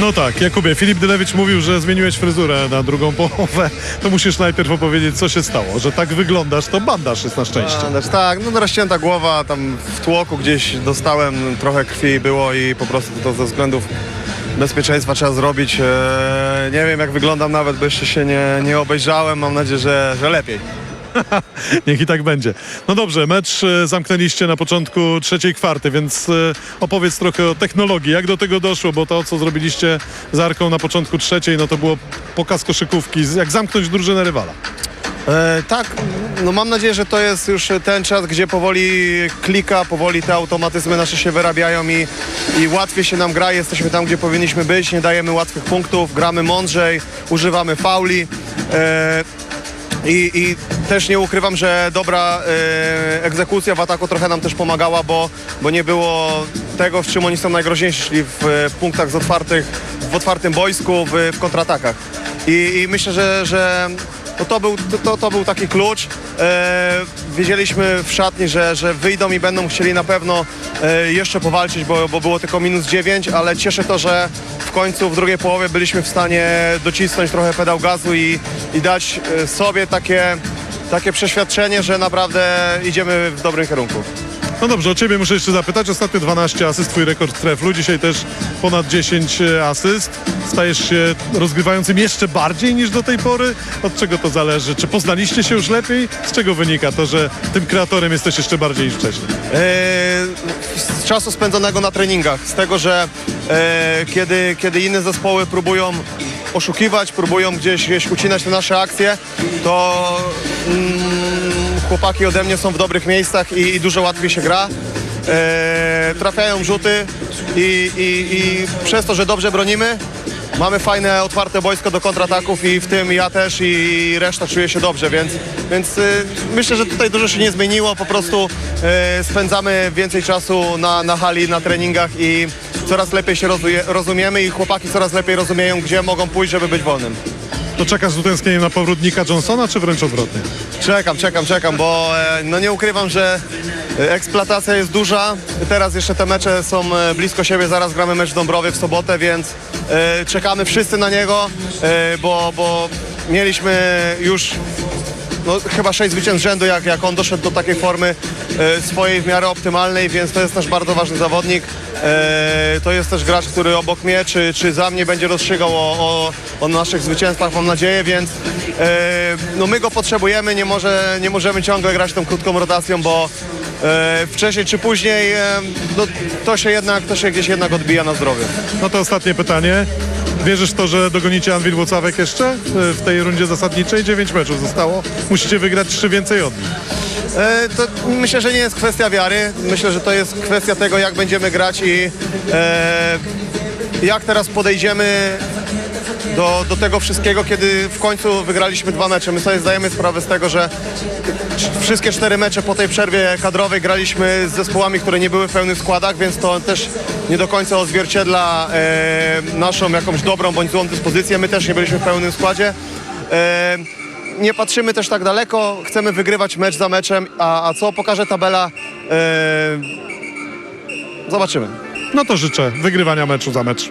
No tak, Jakubie, Filip Dylewicz mówił, że zmieniłeś fryzurę na drugą połowę. To musisz najpierw opowiedzieć, co się stało. Że tak wyglądasz, to bandaż jest na szczęście. Ależ tak, no rozcięta głowa, tam w tłoku gdzieś dostałem, trochę krwi było i po prostu to ze względów bezpieczeństwa trzeba zrobić. Eee, nie wiem jak wyglądam nawet, bo jeszcze się nie, nie obejrzałem, mam nadzieję, że, że lepiej. Niech i tak będzie. No dobrze, mecz e, zamknęliście na początku trzeciej kwarty, więc e, opowiedz trochę o technologii. Jak do tego doszło? Bo to, co zrobiliście z Arką na początku trzeciej, no to było pokaz koszykówki. Jak zamknąć drużynę rywala? E, tak, no mam nadzieję, że to jest już ten czas, gdzie powoli klika, powoli te automatyzmy nasze się wyrabiają i, i łatwiej się nam gra. Jesteśmy tam, gdzie powinniśmy być, nie dajemy łatwych punktów, gramy mądrzej, używamy fauli. E, i, I też nie ukrywam, że dobra e, egzekucja w ataku trochę nam też pomagała, bo, bo nie było tego, w czym oni są najgroźniejsi, czyli w, e, punktach z otwartych, w otwartym boisku, w, w kontratakach. I, i myślę, że, że no to, był, to, to był taki klucz. E, wiedzieliśmy w szatni, że, że wyjdą i będą chcieli na pewno e, jeszcze powalczyć, bo, bo było tylko minus 9, ale cieszę to, że w końcu w drugiej połowie byliśmy w stanie docisnąć trochę pedał gazu i, i dać e, sobie takie, takie przeświadczenie, że naprawdę idziemy w dobrym kierunku. No dobrze, o ciebie muszę jeszcze zapytać. Ostatnio 12 asyst, twój rekord treflu. Dzisiaj też ponad 10 asyst. Stajesz się rozgrywającym jeszcze bardziej niż do tej pory. Od czego to zależy? Czy poznaliście się już lepiej? Z czego wynika to, że tym kreatorem jesteś jeszcze bardziej niż wcześniej? E, z czasu spędzonego na treningach, z tego, że e, kiedy, kiedy inne zespoły próbują oszukiwać, próbują gdzieś, gdzieś ucinać te nasze akcje, to mm, chłopaki ode mnie są w dobrych miejscach i, i dużo łatwiej się gra. E, trafiają rzuty i, i, i przez to, że dobrze bronimy, Mamy fajne, otwarte boisko do kontrataków i w tym ja też i reszta czuje się dobrze, więc, więc y, myślę, że tutaj dużo się nie zmieniło. Po prostu y, spędzamy więcej czasu na, na hali, na treningach i coraz lepiej się rozuje, rozumiemy i chłopaki coraz lepiej rozumieją, gdzie mogą pójść, żeby być wolnym. To czekasz z utęsknieniem na powrótnika Johnsona, czy wręcz odwrotnie? Czekam, czekam, czekam, bo e, no nie ukrywam, że e, eksploatacja jest duża. Teraz jeszcze te mecze są e, blisko siebie, zaraz gramy mecz w Dąbrowie w sobotę, więc e, czekamy wszyscy na niego, e, bo, bo mieliśmy już no, chyba sześć zwycięstw z rzędu, jak, jak on doszedł do takiej formy e, swojej w miarę optymalnej, więc to jest też bardzo ważny zawodnik. E, to jest też gracz, który obok mnie czy, czy za mnie będzie rozstrzygał o, o, o naszych zwycięstwach, mam nadzieję, więc e, no, my go potrzebujemy, nie, może, nie możemy ciągle grać tą krótką rotacją, bo e, wcześniej czy później e, no, to, się jednak, to się gdzieś jednak odbija na zdrowiu. No to ostatnie pytanie. Wierzysz w to, że dogonicie Anwil Włocławek jeszcze y, w tej rundzie zasadniczej? 9 meczów zostało. Musicie wygrać 3 więcej od nich. E, to myślę, że nie jest kwestia wiary. Myślę, że to jest kwestia tego, jak będziemy grać i e, jak teraz podejdziemy do, do tego wszystkiego, kiedy w końcu wygraliśmy dwa mecze. My sobie zdajemy sprawę z tego, że wszystkie cztery mecze po tej przerwie kadrowej graliśmy z zespołami, które nie były w pełnych składach, więc to też nie do końca odzwierciedla e, naszą jakąś dobrą bądź złą dyspozycję. My też nie byliśmy w pełnym składzie. E, nie patrzymy też tak daleko, chcemy wygrywać mecz za meczem, a, a co pokaże tabela, e, zobaczymy. No to życzę wygrywania meczu za mecz.